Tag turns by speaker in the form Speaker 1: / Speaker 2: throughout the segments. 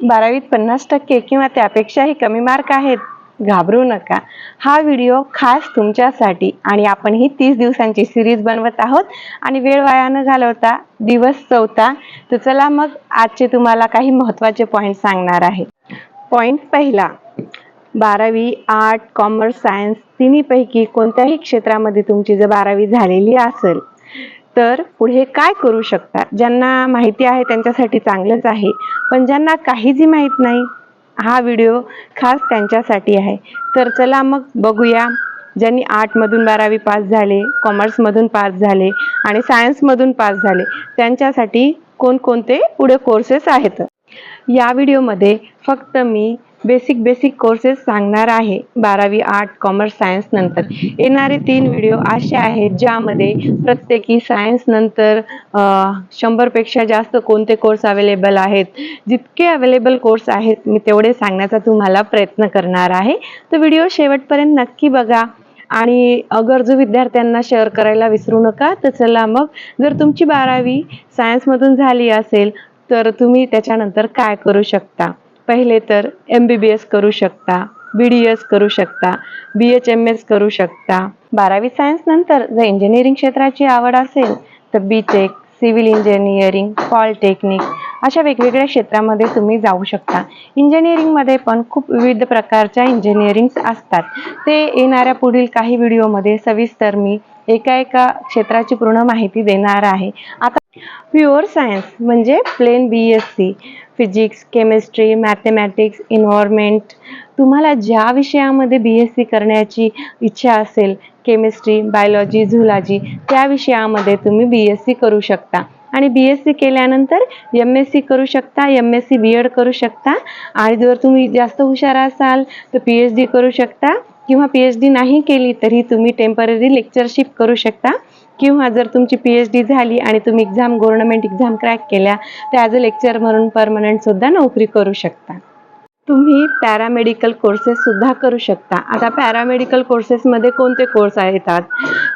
Speaker 1: बारावीत पन्नास टक्के किंवा त्यापेक्षाही कमी मार्क आहेत घाबरू नका. हा व्हिडिओ खास तुमच्यासाठी आणि आपण ही तीस दिवसांची सिरीज बनवत आहोत आणि वेळ वाया न घालवता दिवस चौथा तर चला मग आजचे तुम्हाला काही महत्त्वाचे पॉईंट सांगणार आहे. पॉईंट पहिला बारावी आर्ट कॉमर्स सायन्स तिन्हीपैकी कोणत्याही क्षेत्रामध्ये तुमची जर बारावी झालेली असेल तर पुढे काय करू शकता ज्यांना माहिती आहे त्यांच्यासाठी चांगलंच आहे. पण ज्यांना काहीही माहीत नाही हा व्हिडिओ खास त्यांच्यासाठी आहे. तर चला मग बघूया. ज्यांनी आर्टमधून बारावी पास झाले कॉमर्समधून पास झाले आणि सायन्समधून पास झाले त्यांच्यासाठी कोणकोणते पुढे कोर्सेस आहेत? या व्हिडिओमध्ये फक्त मी बेसिक बेसिक कोर्सेस सांगणार आहे. बारावी आर्ट कॉमर्स सायन्स नंतर. येणारे तीन व्हिडिओ असे आहेत ज्यामध्ये प्रत्येकी सायन्स नंतर शंभरपेक्षा जास्त कोणते कोर्स अवेलेबल आहेत? जितके अवेलेबल कोर्स आहेत मी तेवढे सांगण्याचा तुम्हाला प्रयत्न करणार आहे. तर व्हिडिओ शेवटपर्यंत नक्की बघा. आणि गरजू विद्यार्थ्यांना शेअर करायला विसरू नका तर चला मग जर तुमची बारावी सायन्समधून झाली असेल तर तुम्ही त्याच्यानंतर काय करू शकता? पहिले तर एम बी बी एस करू शकता बी डी एस करू शकता बी एच एम एस करू शकता. बारावी सायन्स नंतर जर इंजिनिअरिंग क्षेत्राची आवड असेल तर B Tech civil engineering polytechnic अशा वेगवेगळ्या क्षेत्रामध्ये तुम्ही जाऊ शकता. इंजिनिअरिंगमध्ये पण खूप विविध प्रकारच्या इंजिनिअरिंग्स असतात. ते येणाऱ्या पुढील काही व्हिडिओमध्ये सविस्तर मी एका एका क्षेत्राची पूर्ण माहिती देणार आहे. आता प्युअर सायन्स म्हणजे plain B S C physics chemistry mathematics environment तुम्हाला ज्या विषयामध्ये बी एस सी करण्याची इच्छा असेल केमिस्ट्री बायोलॉजी झुलॉजी त्या विषयामध्ये तुम्ही बी एस सी करू शकता. आणि बी एस सी केल्यानंतर एम एस सी करू शकता M S C B Ed करू शकता. आणि जर तुम्ही जास्त हुशार असाल तर पी एच डी करू शकता. किंवा पी एच डी नाही केली तरी तुम्ही टेंपररी लेक्चरशिप करू शकता. किंवा जर तुमची पी एच डी झाली आणि तुम्ही एक्झाम गव्हर्नमेंट एक्झाम क्रॅक केल्या तर ॲज अ लेक्चर म्हणून परमनंट सुद्धा नोकरी करू शकता. तुम्ही पॅरामेडिकल कोर्सेस सुद्धा करू शकता. आता पॅरामेडिकल कोर्सेसमध्ये कोणते कोर्स येतात?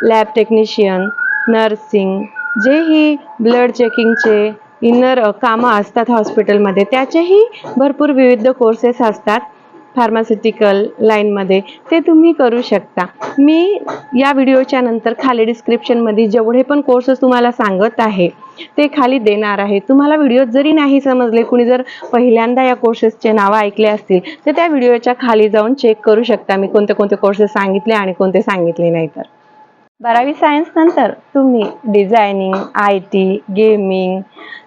Speaker 1: लॅब टेक्निशियन नर्सिंग जेही ब्लड चेकिंगचे इनर कामं असतात हॉस्पिटलमध्ये त्याचेही भरपूर विविध कोर्सेस असतात. फार्मास्युटिकल लाईनमध्ये ते तुम्ही करू शकता. मी या व्हिडिओच्या नंतर खाली डिस्क्रिप्शनमध्ये जेवढे पण कोर्सेस तुम्हाला सांगत आहे ते खाली देणार आहे. तुम्हाला व्हिडिओ जरी नाही समजले कुणी जर पहिल्यांदा या कोर्सेसचे नावं ऐकले असतील तर त्या व्हिडिओच्या खाली जाऊन चेक करू शकता मी कोणते कोणते कोर्सेस सांगितले आणि कोणते सांगितले नाही तर. बारावी सायन्स नंतर तुम्ही डिझायनिंग आय टी गेमिंग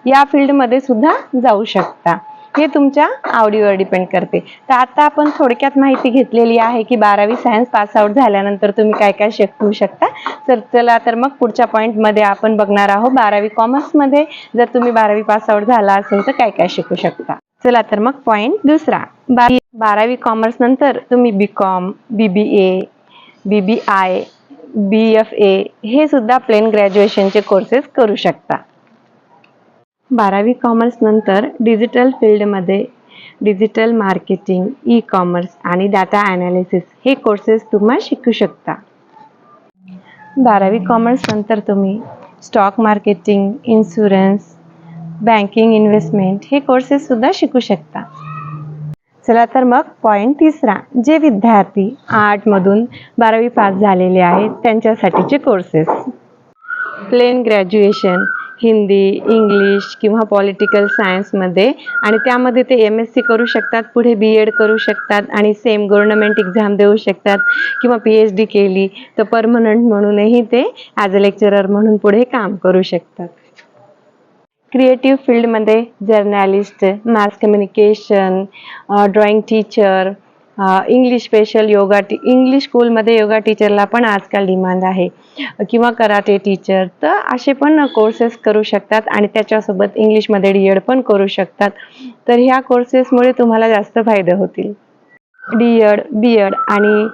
Speaker 1: या फील्डमध्ये सुद्धा जाऊ शकता. हे तुमच्या आवडीवर डिपेंड करते. तर आता आपण थोडक्यात माहिती घेतलेली आहे की बारावी सायन्स पास आउट झाल्यानंतर तुम्ही काय काय शिकवू शकता. तर चला तर मग पुढच्या पॉईंटमध्ये आपण बघणार आहोत बारावी कॉमर्समध्ये जर तुम्ही बारावी पास आउट झाला असेल तर काय काय शिकू शकता. चला तर मग पॉईंट दुसरा. बारावी कॉमर्स नंतर तुम्ही B Com B B A B B I B F A हे सुद्धा प्लेन ग्रॅज्युएशनचे कोर्सेस करू शकता. बारावी कॉमर्स नंतर डिजिटल फील्डमध्ये डिजिटल मार्केटिंग ई कॉमर्स आणि डाटा ॲनालिसिस हे कोर्सेस तुम्हा शिकू शकता. बारावी कॉमर्स नंतर तुम्ही stock marketing insurance banking investment हे कोर्सेस सुद्धा शिकू शकता. चला तर मग पॉईंट तिसरा जे विद्यार्थी आर्टमधून बारावी पास झालेले आहेत त्यांच्यासाठीचे courses plain graduation Hindi English किंवा पॉलिटिकल सायन्समध्ये आणि त्यामध्ये ते एम एस सी करू शकतात पुढे बी एड करू शकतात आणि सेम गव्हर्नमेंट एक्झाम देऊ शकतात किंवा पी एच डी केली तर परमनंट म्हणूनही ते ॲज अ लेक्चरर म्हणून पुढे काम करू शकतात. क्रिएटिव्ह फील्डमध्ये journalist mass communication drawing teacher English special yoga T English स्कूलमध्ये योगा टीचरला पण आजकाल डिमांड आहे. किंवा कराटे टीचर तर असे पण कोर्सेस करू शकतात आणि त्याच्यासोबत इंग्लिशमध्ये डी एड पण करू शकतात. तर ह्या कोर्सेसमुळे तुम्हाला जास्त फायदे होतील. डी एड बी एड आणि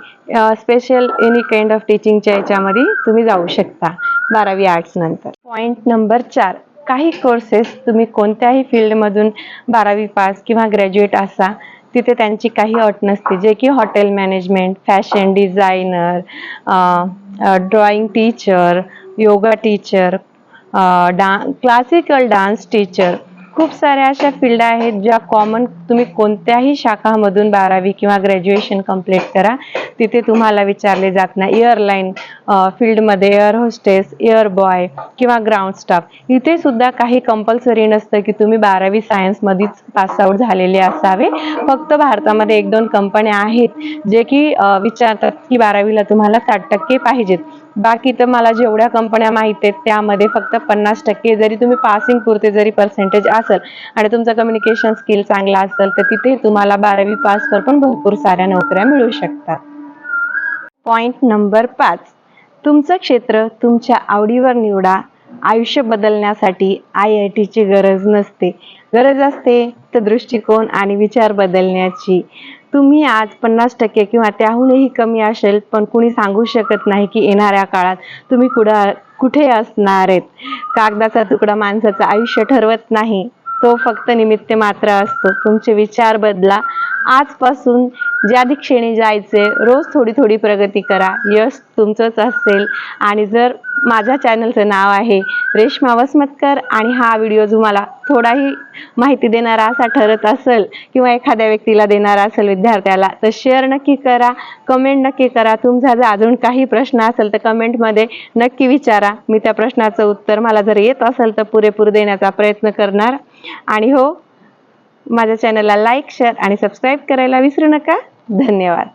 Speaker 1: स्पेशल एनी काइंड ऑफ टीचिंगच्या याच्यामध्ये तुम्ही जाऊ शकता बारावी आर्ट्स नंतर. पॉईंट नंबर चार. काही कोर्सेस तुम्ही कोणत्याही फील्डमधून बारावी पास किंवा ग्रॅज्युएट असा तिथे त्यांची काही अट नसते. जे की hotel management fashion designer drawing teacher yoga teacher डा क्लासिकल डान्स टीचर खूप साऱ्या अशा फील्ड आहेत ज्या कॉमन तुम्ही कोणत्याही शाखामधून बारावी किंवा ग्रॅज्युएशन कंप्लीट करा. तिथे तुम्हाला विचारले जात नाही. एअरलाईन फील्डमध्ये एअर होस्टेस एअर बॉय किंवा ग्राउंड स्टाफ इथे सुद्धा काही कंपल्सरी नसतं की तुम्ही बारावी सायन्समध्येच पासआउट झालेले असावे. फक्त भारतामध्ये एक दोन कंपन्या आहेत जे की विचारतात की बारावीला तुम्हाला साठ टक्के पाहिजेत. बाकी तर मला जेवढ्या कंपन्या माहीत आहेत त्यामध्ये फक्त पन्नास टक्के जरी तुम्ही पासिंग पुरते जरी पर्सेंटेज असेल आणि तुमचा कम्युनिकेशन स्किल चांगला असेल तर तिथे तुम्हाला बारावी पासवर पण भरपूर साऱ्या नोकऱ्या मिळू शकतात. पॉइंट नंबर पाच. तुमचं क्षेत्र तुमच्या आवडीवर निवडा. आयुष्य बदलण्यासाठी आय आय टीची गरज नसते. गरज असते तर दृष्टिकोन आणि विचार बदलण्याची. तुम्ही आज पन्नास टक्के किंवा त्याहूनही कमी असेल पण कुणी सांगू शकत नाही की येणाऱ्या काळात तुम्ही कुठं कुठे असणार आहेत. कागदाचा तुकडा माणसाचं आयुष्य ठरवत नाही. तो फक्त निमित्त मात्र असतो. तुमचे विचार बदला. आजपासून ज्या दिशेने जायचे रोज थोडी थोडी प्रगती करा. यश तुमचंच असेल. आणि जर माझ्या चॅनलचं नाव आहे रेश्मा वसमतकर आणि हा व्हिडिओ तुम्हाला थोडाही माहिती देणारा असा ठरत असेल किंवा एखाद्या व्यक्तीला देणारा असेल विद्यार्थ्याला तर शेअर नक्की करा कमेंट नक्की करा. तुमचा जर अजून काही प्रश्न असेल तर कमेंटमध्ये नक्की विचारा. मी त्या प्रश्नाचं उत्तर मला जर येत असेल तर पुरेपूर देण्याचा प्रयत्न करणार. आणि हो माझ्या चॅनलला लाईक शेअर आणि सबस्क्राईब करायला विसरू नका. धन्यवाद.